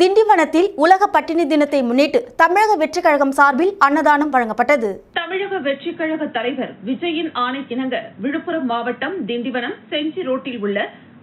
திண்டிவனத்தில் உலக பட்டினி தினத்தை முன்னிட்டு தமிழக வெற்றிக் கழகம் சார்பில் அன்னதானம் வழங்கப்பட்டது. தமிழக வெற்றிக் கழக தலைவர் விஜயின் ஆணைக்கிணங்க விழுப்புரம் மாவட்டம் திண்டிவனம் செஞ்சி ரோட்டில் உள்ள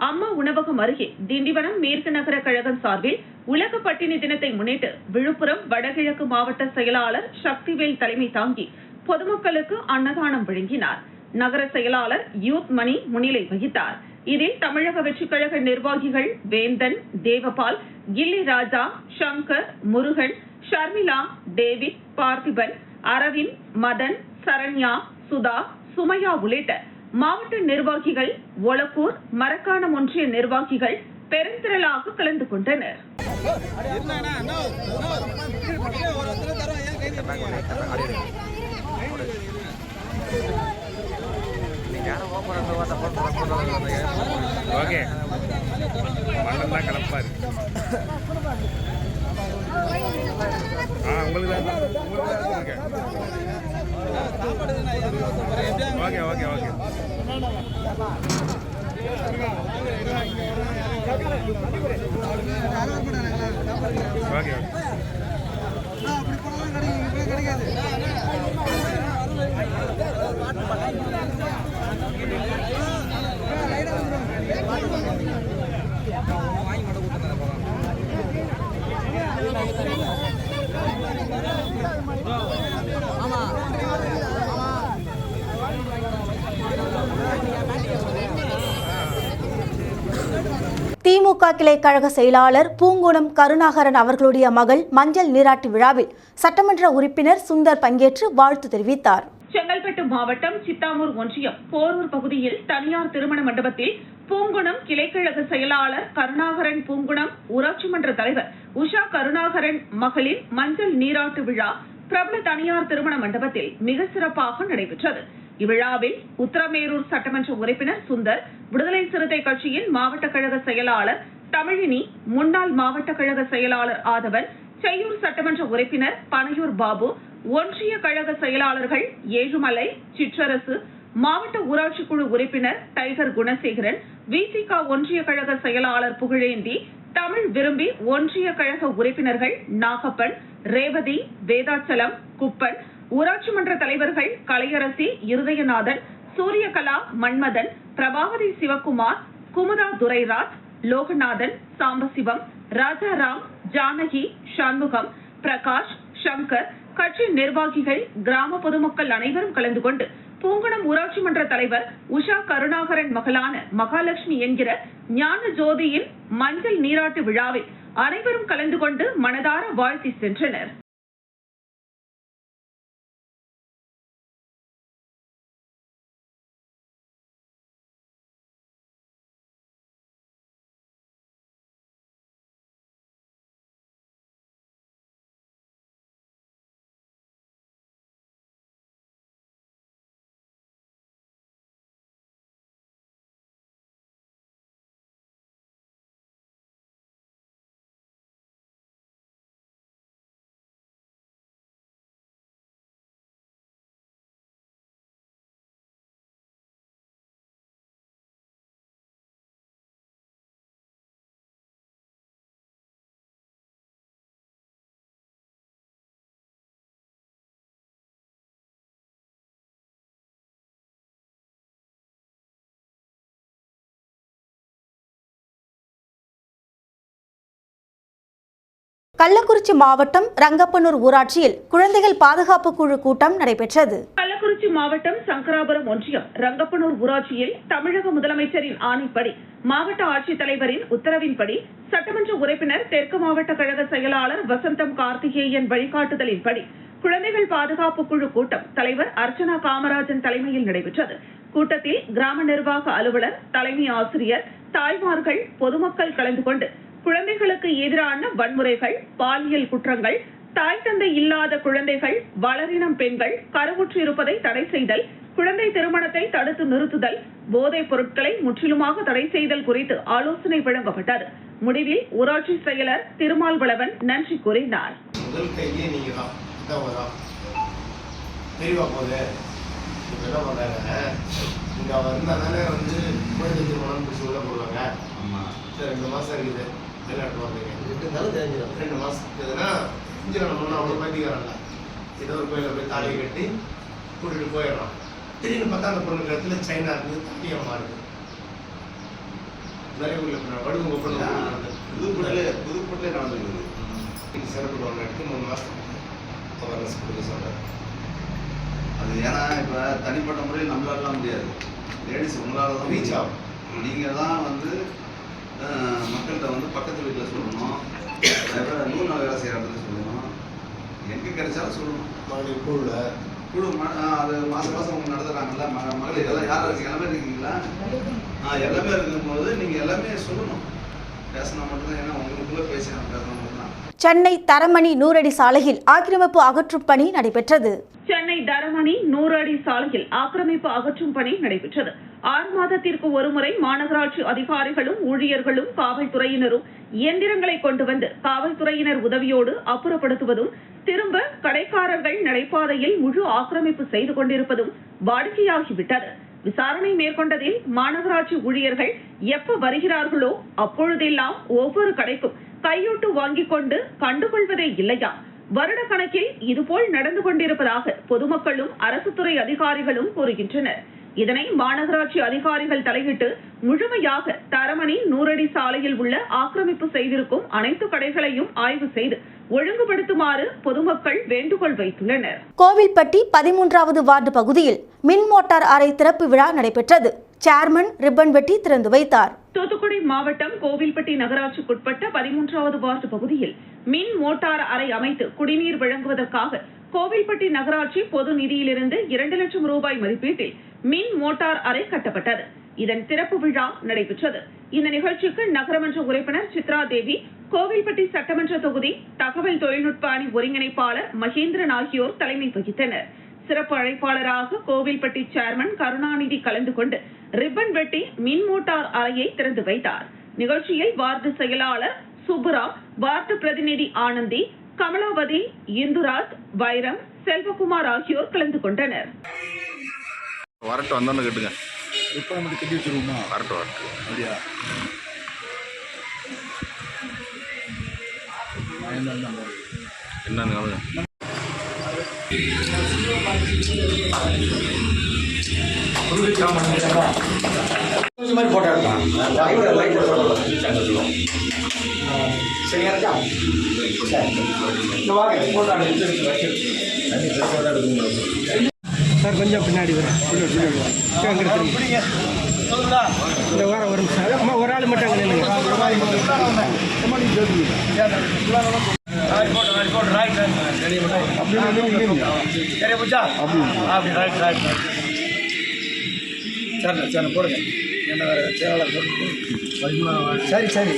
அம்மா உணவகம் அருகே திண்டிவனம் மேற்கு நகர கழகம் சார்பில் உலக பட்டினி தினத்தை முன்னிட்டு விழுப்புரம் வடகிழக்கு மாவட்ட செயலாளர் சக்திவேல் தலைமை தாங்கி பொதுமக்களுக்கு அன்னதானம் வழங்கினார். நகர செயலாளர் யூத் மணி முன்னிலை வகித்தார். இதில் தமிழக வெற்றிக் கழக நிர்வாகிகள் வேந்தன் தேவபால் கில்லி ராஜா சங்கர் முருகன் ஷர்மிளா டேவிட் பார்த்திபன் அரவிந்த் மதன் சரண்யா சுதா சுமையா உள்ளிட்ட மாவட்ட நிர்வாகிகள் ஒலக்கூர் மரக்காணம் ஒன்றிய நிர்வாகிகள் பெருந்திரளாக கலந்து கொண்டனர். ஓகே. மண்ணெல்லாம் கலப்பா இருக்கு. ஆ உங்களுக்கு தான் உங்களுக்கு தான் okay okay. Okay okay. DMK கிளை கழக செயலாளர் பூங்குணம் கருணாகரன் அவர்களுடைய மகள் மஞ்சள் நீராட்டு விழாவில் சட்டமன்ற உறுப்பினர் சுந்தர் பங்கேற்று வாழ்த்து தெரிவித்தார். செங்கல்பட்டு மாவட்டம் சித்தாமூர் ஒன்றியம் போரூர் பகுதியில் தனியார் திருமண மண்டபத்தில் பூங்குணம் கிளைக்கழக செயலாளர் கருணாகரன் பூங்குணம் ஊராட்சி மன்ற தலைவர் உஷா கருணாகரன் மகளிர் மஞ்சள் நீராட்டு விழா பிரபல தனியார் திருமண மண்டபத்தில் மிக சிறப்பாக நடைபெற்றது. இவ்விழாவில் உத்தரமேரூர் சட்டமன்ற உறுப்பினர் சுந்தர் விடுதலை சிறுத்தை கட்சியின் மாவட்ட கழக செயலாளர் தமிழினி முன்னாள் மாவட்ட கழக செயலாளர் ஆதவன் செய்யூர் சட்டமன்ற உறுப்பினர் பனையூர் பாபு ஒன்றிய கழக செயலாளர்கள் ஏழுமலை சிற்றரசு மாவட்ட ஊராட்சி குழு உறுப்பினர் டைகர் குணசேகரன் விசிக ஒன்றிய கழக செயலாளர் புகழேந்தி தமிழ் விரும்பி ஒன்றிய கழக உறுப்பினர்கள் நாகப்பன் ரேவதி வேதாச்சலம் குப்பன் ஊராட்சி மன்ற தலைவர்கள் கலையரசி இருதயநாதன் சூரியகலா மன்மதன் பிரபாவதி சிவகுமார் குமுதா துரைராஜ் லோகநாதன் சாம்பசிவம் ராஜாராம் ஜானகி சண்முகம் பிரகாஷ் சங்கர் கட்சி நிர்வாகிகள் கிராம பொதுமக்கள் அனைவரும் கலந்து கொண்டு பூங்குணம் ஊராட்சி மன்ற தலைவர் உஷா கருணாகரன் மகளான மகாலட்சுமி என்கிற ஞான ஜோதியின் மஞ்சள் நீராட்டு விழாவில் அனைவரும் கலந்து கொண்டு மனதார வாழ்த்தி சென்றனர். கள்ளக்குறிச்சி மாவட்டம் ரங்கப்பனூர் ஊராட்சியில் குழந்தைகள் பாதுகாப்பு குழு கூட்டம் நடைபெற்றது. கள்ளக்குறிச்சி மாவட்டம் சங்கராபுரம் ஒன்றியம் ரங்கப்பனூர் ஊராட்சியில் தமிழக முதலமைச்சரின் ஆணைப்படி மாவட்ட ஆட்சித்தலைவரின் உத்தரவின்படி சட்டமன்ற உறுப்பினர் தெற்கு மாவட்ட கழக செயலாளர் வசந்தம் கார்த்திகேயன் வழிகாட்டுதலின்படி குழந்தைகள் பாதுகாப்பு குழு கூட்டம் தலைவர் அர்ச்சனா காமராஜன் தலைமையில் நடைபெற்றது. கூட்டத்தில் கிராம நிர்வாக அலுவலர் தலைமை ஆசிரியர் தாய்மார்கள் பொதுமக்கள் கலந்து கொண்டு குழந்தைகளுக்கு எதிரான வன்முறைகள் பாலியல் குற்றங்கள் தாய் தந்தை இல்லாத குழந்தைகள் வளரினம் பெண்கள் கருவுற்றிருப்பதை தடை செய்தல் குழந்தை திருமணத்தை தடுத்து நிறுத்துதல் போதைப் பொருட்களை முற்றிலுமாக தடை செய்தல் குறித்து ஆலோசனை வழங்கப்பட்டது. முடிவில் ஊராட்சி செயலர் திருமால்வளவன் நன்றி கூறினார். முதல் கையே நீங்க தான். தெரியவா என்ன இங்கே வந்து குழந்தை திருமணம் பிடிச்சி உள்ள போடுவாங்க. ஆமாம் சரி ரெண்டு மாதம் இருக்குது. விளையாட்டு வந்தீங்க எப்படி இருந்தாலும் தெரிஞ்சிடும் ரெண்டு மாதம் இருக்குதுன்னா செஞ்சிடணும் ஒன்றும் அவ்வளோ பைத்தியக்காரன்ல ஏதோ ஒரு கோயிலில் போய் தாலியை கட்டி கூட்டிகிட்டு போயிடலாம் திடீர்னு பார்த்தா அந்த பொண்ணு இடத்துல சைனா இருக்குது தாலி அம்மா இருக்குது நிறைய ஊரில் வடுங்க பொண்ணு புதுப்பட்டிலே புதுப்பட்டிலே நடந்துருக்குது சிறப்பு ஒன்று எடுத்து மூணு மாதம் அவேர்னஸ் கொடுக்க சொல்கிறேன் அது ஏன்னா இப்போ தனிப்பட்ட முறையில் நம்மளாலாம் முடியாது லேடிஸ் உங்களால தான் ரீச் ஆகும் நீங்கள் தான் வந்து மக்கள்கிட்ட வந்து பக்கத்து வீட்டில் சொல்லணும். நூல் வேலை செய்கிற இடத்துல சொல்லணும். எங்கே கிடைச்சாலும் சொல்லணும். மகளிர் குழுவில் குழு அது மாதம் மாதம் அவங்க நடத்துகிறாங்கல்ல ம மகளிர் எல்லாம் யார் இருக்கீங்க? எல்லாமே இருக்கீங்களா? ஆ எல்லாமே இருக்கும்போது நீங்கள் எல்லாமே சொல்லணும். பேசினா மட்டும்தான் ஏன்னா உங்களுக்குள்ளே பேசி மட்டும்தான் சென்னை தரமணி நூறடி சாலையில் ஆக்கிரமிப்பு அகற்றும் பணி நடைபெற்றது. சென்னை தரமணி நூறு அடி சாலையில் ஆக்கிரமிப்பு அகற்றும் பணி நடைபெற்றது. ஆறு மாதத்திற்கு ஒருமுறை மாநகராட்சி அதிகாரிகளும் ஊழியர்களும் காவல்துறையினரும் இயந்திரங்களை கொண்டு வந்து காவல்துறையினர் உதவியோடு அப்புறப்படுத்துவதும் திரும்ப கடைக்காரர்கள் நடைபாதையில் முழு ஆக்கிரமிப்பு செய்து கொண்டிருப்பதும் வாடிக்கையாகிவிட்டது. விசாரணை மேற்கொண்டதில் மாநகராட்சி ஊழியர்கள் எப்ப வருகிறார்களோ அப்பொழுதெல்லாம் ஒவ்வொரு கடைக்கும் கையூட்டு வாங்கிக் கொண்டு கண்டுகொள்வதே இல்லையா? வருட கணக்கில் இதுபோல் நடந்து கொண்டிருப்பதாக பொதுமக்களும் அரசு துறை அதிகாரிகளும் கூறுகின்றனர். இதனை மாநகராட்சி அதிகாரிகள் தலையிட்டு முழுமையாக தரமணி நூறடி சாலையில் உள்ள ஆக்கிரமிப்பு செய்திருக்கும் அனைத்து கடைகளையும் ஆய்வு செய்து ஒழுங்குபடுத்துமாறு பொதுமக்கள் வேண்டுகோள் வைத்துள்ளனர். கோவில்பட்டி பதிமூன்றாவது வார்டு பகுதியில் மின் மோட்டார் அறை திறப்பு விழா நடைபெற்றது. சேர்மன் ரிப்பன் வெட்டி திறந்து வைத்தார். தூத்துக்குடி மாவட்டம் கோவில்பட்டி நகராட்சிக்குட்பட்ட பதிமூன்றாவது வார்டு பகுதியில் மின் மோட்டார் அறை அமைத்து குடிநீர் வழங்குவதற்காக கோவில்பட்டி நகராட்சி பொது நிதியிலிருந்து இரண்டு லட்சம் ரூபாய் மதிப்பீட்டில் மின் மோட்டார் அறை கட்டப்பட்டது. இதன் திறப்பு விழா நடைபெற்றது. இந்த நிகழ்ச்சிக்கு நகரமன்ற உறுப்பினர் சித்ரா தேவி கோவில்பட்டி சட்டமன்ற தொகுதி தகவல் தொழில்நுட்ப அணி ஒருங்கிணைப்பாளர் மகேந்திரன் ஆகியோர் தலைமை வகித்தனர். சிறப்பு அழைப்பாளராக கோவில்பட்டி சேர்மன் கருணாநிதி கலந்து கொண்டு ரிப்பன் வெட்டி மின் மோட்டார் அறையை திறந்து வைத்தார். நிகழ்ச்சியில் வார்டு செயலாளர் சுப்புரா வார்டு பிரதிநிதி ஆனந்தி கமலாவதி இந்துராஜ் வைரம் செல்வகுமார் ஆகியோர் கலந்து கொண்டனர். வரட்டு வந்தோன்னு கேட்டுங்க. இப்போ நம்ம கட்டி வச்சிருவோமா? வரட்டு வரட்டு அப்படியா? என்னன்னு இந்த மாதிரி ஃபோட்டோ எடுக்கலாம் லைட்டில் ஃபோட்டோ சரியா இருக்கா வாங்க ஃபோட்டோ சார் கொஞ்சம் பின்னாடி வரேன் இந்த வாரம் வரும் சார். ஒரு ஆள் மட்டும் அங்கே நில்லுங்க. சரி புச்சா அப்படி ரைட் ரைட் சரி சரி போடுங்க என்ன வேறு சேவலை சரி சரி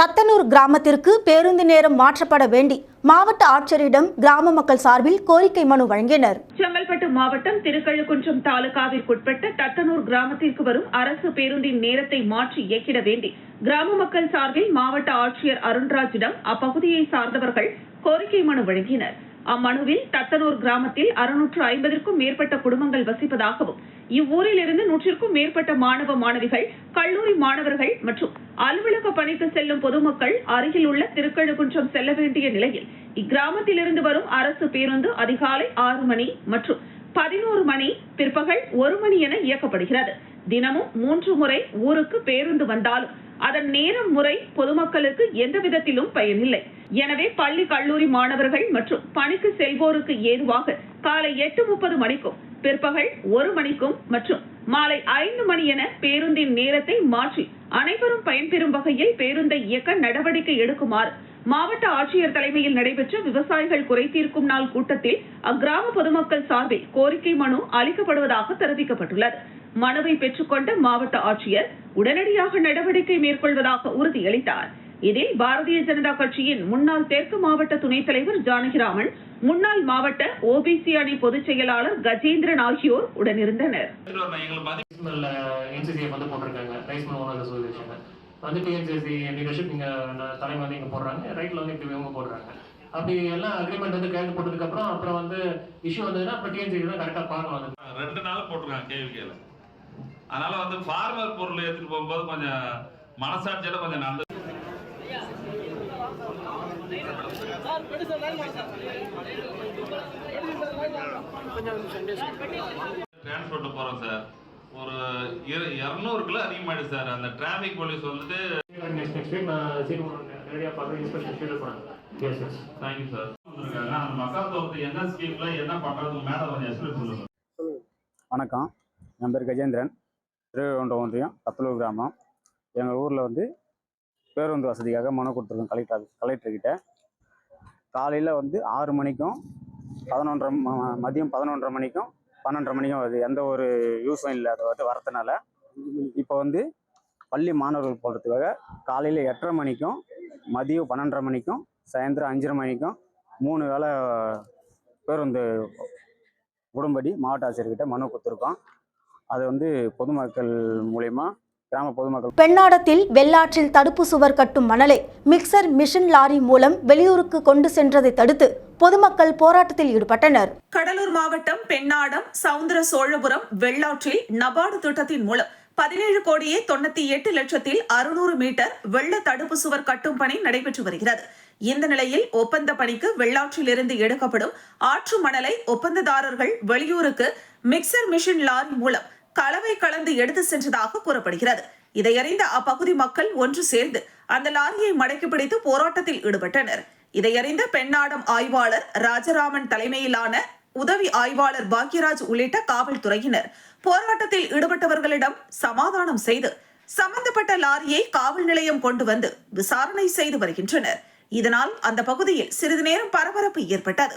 தத்தனூர் கிராமத்திற்கு பேருந்து நேரம் மாற்றப்பட வேண்டி மாவட்ட ஆட்சியரிடம் கிராம மக்கள் சார்பில் கோரிக்கை மனு வழங்கினர். செங்கல்பட்டு மாவட்டம் திருக்கழுக்குன்றம் தாலுகாவிற்குட்பட்ட தத்தனூர் கிராமத்திற்கு வரும் அரசு பேருந்தின் நேரத்தை மாற்றி இயக்கிட வேண்டி கிராம மக்கள் சார்பில் மாவட்ட ஆட்சியர் அருண்ராஜிடம் அப்பகுதியை சார்ந்தவர்கள் கோரிக்கை மனு வழங்கினர். அம்மனுவில் தத்தனூர் கிராமத்தில் அறுநூற்று ஐம்பதற்கும் மேற்பட்ட குடும்பங்கள் வசிப்பதாகவும் இவ்வூரில் இருந்து நூற்றிற்கும் மேற்பட்ட மாணவ மாணவிகள் கல்லூரி மாணவர்கள் மற்றும் அலுவலக பணிக்கு செல்லும் பொதுமக்கள் அருகில் உள்ள திருக்கழுகுன்றம் செல்ல வேண்டிய நிலையில் இக்கிராமத்திலிருந்து வரும் அரசு பேருந்து அதிகாலை ஆறு மணி மற்றும் பதினோரு மணி பிற்பகல் ஒரு மணி என இயக்கப்படுகிறது. தினமும் மூன்று முறை ஊருக்கு பேருந்து வந்தாலும் அதன் நேரம் முறை பொதுமக்களுக்கு எந்த விதத்திலும் பயனில்லை. எனவே பள்ளி கல்லூரி மாணவர்கள் மற்றும் பணிக்கு செல்வோருக்கு ஏதுவாக காலை எட்டு முப்பது மணிக்கும் பிற்பகல் ஒரு மணிக்கும் மற்றும் மாலை ஐந்து மணி என பேருந்தின் நேரத்தை மாற்றி அனைவரும் பயன்பெறும் வகையில் பேருந்தை இயக்க நடவடிக்கை எடுக்குமாறு மாவட்ட ஆட்சியர் தலைமையில் நடைபெற்ற விவசாயிகள் குறை தீர்க்கும் நாள் கூட்டத்தில் அக்கிராம பொதுமக்கள் சார்பில் கோரிக்கை மனு அளிக்கப்படுவதாக தெரிவிக்கப்பட்டுள்ளது. மனுவை பெற்றுக்கொண்ட மாவட்ட ஆட்சியர் உடனடியாக நடவடிக்கை மேற்கொள்வதாக உறுதியளித்தார். இதில் பாரதிய ஜனதா கட்சியின் முன்னாள் தெற்கு மாவட்ட துணைத் தலைவர் ஜானகிராமன் முன்னாள் மாவட்ட ஓபிசி அணி பொதுச் செயலாளர் கஜேந்திரன் ஆகியோர் உடனிருந்தனர். வந்து டிஎன்சிசி லீடர்ஷிப் இங்கே தலைமை வந்து இங்கே போடுறாங்க. ரைட்டில் வந்து இப்படி இவங்க போடுறாங்க. அப்படி எல்லாம் அக்ரிமெண்ட் வந்து கையெழுத்து போட்டதுக்கப்புறம் அப்புறம் வந்து இஷ்யூ வந்ததுன்னா அப்புறம் டிஎன்சிசி தான் கரெக்டாக பார்க்கணும் அது ரெண்டு நாள் போட்டிருக்காங்க கேவிகேல அதனால வந்து ஃபார்மர் பொருள் எடுத்துட்டு போகும்போது கொஞ்சம் மனசாட்சியோட கொஞ்சம் நல்லது டிரான்ஸ்போர்ட்ல போகிறோம் சார். ஒரு இரு- கிலோ அதிகமாயிடுச்சு சார். அந்த டிராஃபிக் போலீஸ் வந்துட்டு நெக்ஸ்ட் நெக்ஸ்ட் வீக் நான் சீக்கிரம் நேரடியாக பார்த்து inspection schedule yes yes thank you sir வந்திருக்காங்க அந்த என்ன ஸ்கீம்ல என்ன பண்றது மேலே கொஞ்சம் எக்ஸ்பிளைன் சொல்லுங்க வணக்கம். என் பேர் கஜேந்திரன். திருவண்டம் ஒன்றியம் கத்தலூர் கிராமம். எங்கள் ஊரில் வந்து பேருந்து வசதிக்காக மனு கொடுத்துருக்கோம் கலெக்டர் ஆஃபீஸ் கலெக்டர்கிட்ட காலையில் வந்து ஆறு மணிக்கும் பதினொன்றரை மதியம் பதினொன்றரை மணிக்கும் பன்னெண்டரை மணிக்கும் வருது. எந்த ஒரு யூஸும் இல்லை. அதை வந்து வரதுனால. இப்போ வந்து பள்ளி மாணவர்கள் போகிறதுக்காக காலையில் எட்டரை மணிக்கும் மதியம் பன்னெண்டரை மணிக்கும் சாயந்தரம் அஞ்சரை மணிக்கும் மூணு வேளை பேருந்து உடம்படி மாவட்ட ஆட்சியர்கிட்ட மனு கொடுத்துருக்கோம். அதை வந்து பொதுமக்கள் மூலயமா கிராம பொதுமக்கள். பெண்ணாடத்தில் வெள்ளாற்றில் தடுப்பு சுவர் கட்டும் மணலை மிக்சர் மிஷின் லாரி மூலம் வெளியூருக்கு கொண்டு சென்றதை தடுத்து பொதுமக்கள் போராட்டத்தில் ஈடுபட்டனர். கடலூர் மாவட்டம் பெண்ணாடம் சவுந்தர சோழபுரம் வெள்ளாற்றில் நபார்டு திட்டத்தின் மூலம் பதினேழு கோடியே தொண்ணூத்தி எட்டு லட்சத்தில் அறுநூறு மீட்டர் வெள்ள தடுப்பு சுவர் கட்டும் பணி நடைபெற்று வருகிறது. இந்த நிலையில் ஒப்பந்த பணிக்கு வெள்ளாற்றில் இருந்து எடுக்கப்படும் ஆற்று மணலை ஒப்பந்ததாரர்கள் வெளியூருக்கு மிக்சர் மிஷின் லாரி மூலம் கலவை கலந்து எடுத்து சென்றதாக கூறப்படுகிறது. இதையறிந்த அப்பகுதி மக்கள் ஒன்று சேர்ந்து அந்த லாரியை மடக்கி பிடித்து போராட்டத்தில் ஈடுபட்டனர். இதையறிந்த பெண்ணாடம் ஆய்வாளர் ராஜராமன் தலைமையிலான உதவி ஆய்வாளர் பாக்யராஜ் உள்ளிட்ட காவல்துறையினர் போராட்டத்தில் ஈடுபட்டவர்களிடம் சமாதானம் செய்து சம்பந்தப்பட்ட லாரியை காவல் நிலையம் கொண்டு வந்து விசாரணை செய்து வருகின்றனர். இதனால் அந்த பகுதியில் சிறிது நேரம் பரபரப்பு ஏற்பட்டது.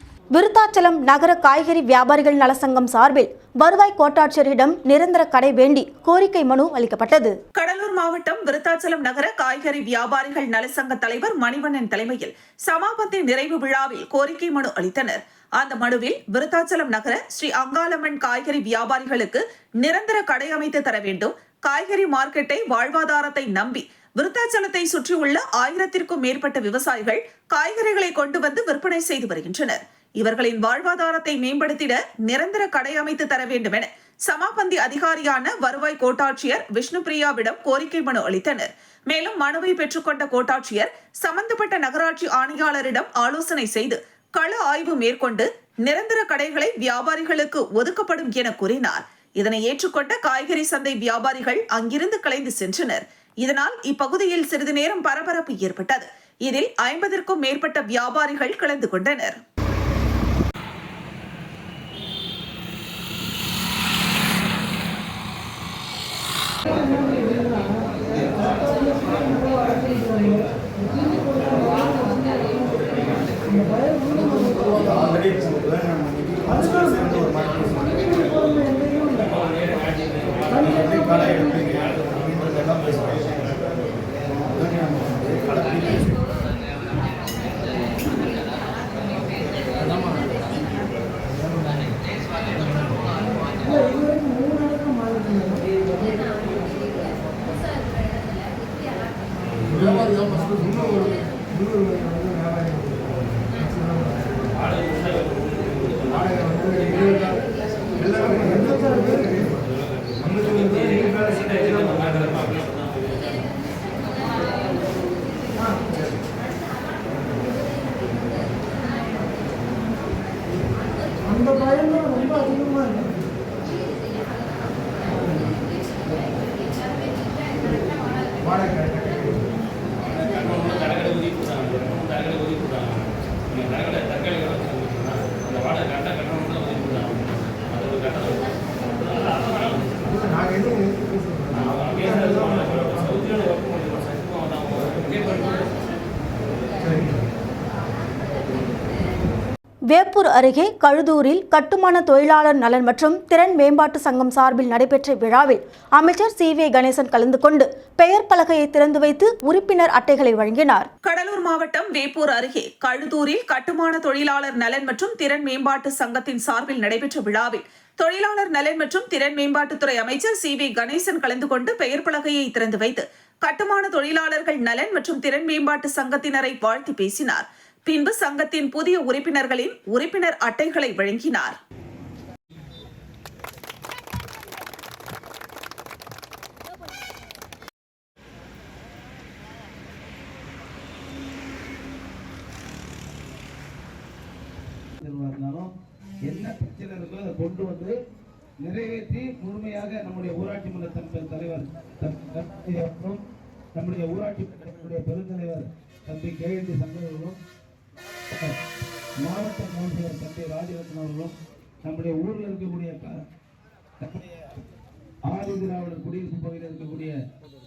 விருத்தாச்சலம் நகர காய்கறி வியாபாரிகள் நலசங்கம் சார்பில் வருவாய் கோட்டாட்சியரிடம் நிரந்தர கடை வேண்டி கோரிக்கை மனு அளிக்கப்பட்டது. கடலூர் மாவட்டம் விருத்தாச்சலம் நகர காய்கறி வியாபாரிகள் நலசங்க தலைவர் மணிவண்ணன் தலைமையில் சமாபந்தி நிறைவு விழாவில் கோரிக்கை மனு அளித்தனர். அந்த மனுவில் விருத்தாச்சலம் நகர ஸ்ரீ அங்காளம்மன் காய்கறி வியாபாரிகளுக்கு நிரந்தர கடை அமைத்து தர வேண்டும். காய்கறி மார்க்கெட்டை வாழ்வாதாரத்தை நம்பி விருத்தாச்சலத்தை சுற்றியுள்ள ஆயிரத்திற்கும் மேற்பட்ட விவசாயிகள் காய்கறிகளை கொண்டு வந்து விற்பனை செய்து வருகின்றனர். இவர்களின் வாழ்வாதாரத்தை மேம்படுத்திட நிரந்தர கடை அமைத்து தர வேண்டும் என சமாபந்தி அதிகாரியான வருவாய் கோட்டாட்சியர் விஷ்ணுபிரியாவிடம் கோரிக்கை மனு அளித்தனர். மேலும் மனுவை பெற்றுக்கொண்ட கோட்டாட்சியர் சம்பந்தப்பட்ட நகராட்சி ஆணையாளரிடம் ஆலோசனை செய்து கள ஆய்வு மேற்கொண்டு நிரந்தர கடைகளை வியாபாரிகளுக்கு ஒதுக்கப்படும் என கூறினார். இதனை ஏற்றுக்கொண்ட காய்கறி சந்தை வியாபாரிகள் அங்கிருந்து கலைந்து சென்றனர். இதனால் இப்பகுதியில் சிறிது நேரம் பரபரப்பு ஏற்பட்டது. இதில் ஐம்பதற்கும் மேற்பட்ட வியாபாரிகள் கலந்து கொண்டனர். வேப்பூர் அருகே கழுதூரில் கட்டுமான தொழிலாளர் நலன் மற்றும் திறன் மேம்பாட்டு சங்கம் சார்பில் நடைபெற்ற விழாவில் அமைச்சர் சி வி கணேசன் கலந்து கொண்டு பெயர் பலகையை திறந்து வைத்து உறுப்பினர் அட்டைகளை வழங்கினார். கடலூர் மாவட்டம் வேப்பூர் அருகே கழுதூரில் கட்டுமான தொழிலாளர் நலன் மற்றும் திறன் மேம்பாட்டு சங்கத்தின் சார்பில் நடைபெற்ற விழாவில் தொழிலாளர் நலன் மற்றும் திறன் மேம்பாட்டுத்துறை அமைச்சர் சி வி கணேசன் கலந்து கொண்டு பெயர் பலகையை திறந்து வைத்து கட்டுமான தொழிலாளர்கள் நலன் மற்றும் திறன் மேம்பாட்டு சங்கத்தினரை வாழ்த்தி பேசினார். பின்பு சங்கத்தின் புதிய உறுப்பினர்களின் உறுப்பினர் அட்டைகளை வழங்கினார். என்ன பிரச்சனை இருக்கோ அதை கொண்டு வந்து நிறைவேற்றி முழுமையாக நம்முடைய ஊராட்சி மன்ற தலைவர் நம்முடைய ஊராட்சி மன்றத்தினுடைய பெருந்தலைவர் தம்பி கேஎன்டி சங்கர்களும் மாவட்ட கவுன்சிலர் தம்பி ராஜரத்னம் அவர்களும் நம்முடைய ஊரில் இருக்கக்கூடிய ஆதி திராவிடர் குடியிருப்பு பகுதியில் இருக்கக்கூடிய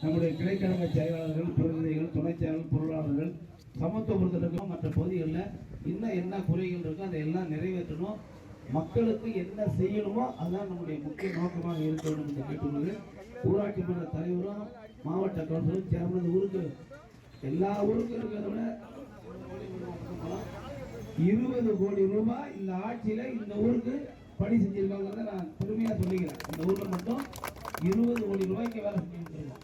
நம்முடைய கிளைக்கழக செயலாளர்கள் பிரதிநிதிகள் துணைச் செயலாளர் பொருளாளர்கள் சமத்துவபுரத்தில் மற்ற பகுதிகளில் இன்னும் என்ன குறைகள் இருக்கோ அதை எல்லாம் நிறைவேற்றணும். மக்களுக்கு என்ன செய்யணுமோ அதுதான் நம்முடைய முக்கிய நோக்கமாக இருக்க வேண்டும் என்று கேட்டுள்ளது ஊராட்சி மன்ற தலைவரும் மாவட்ட கவுன்சிலரும் சேர்மன் ஊருக்கு எல்லா ஊருக்கும் இருக்கிறத விட இருபது கோடி ரூபாய் இந்த ஆட்சியில இந்த ஊருக்கு பணி செஞ்சிருக்காங்கிறத நான் பெருமையா சொல்லிக்கிறேன். இந்த ஊர்ல மட்டும் இருபது கோடி ரூபாய்க்கு வேலை செஞ்சுருக்கோம்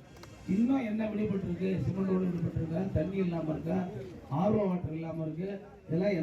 இன்னும் என்ன வெளிப்பட்டிருக்கு சிமெண்ட் ரோடு விடுபட்டிருக்கா? தண்ணி இல்லாம இருக்க? ஆர்வ வாட்டர் இல்லாம இருக்கு. இதெல்லாம்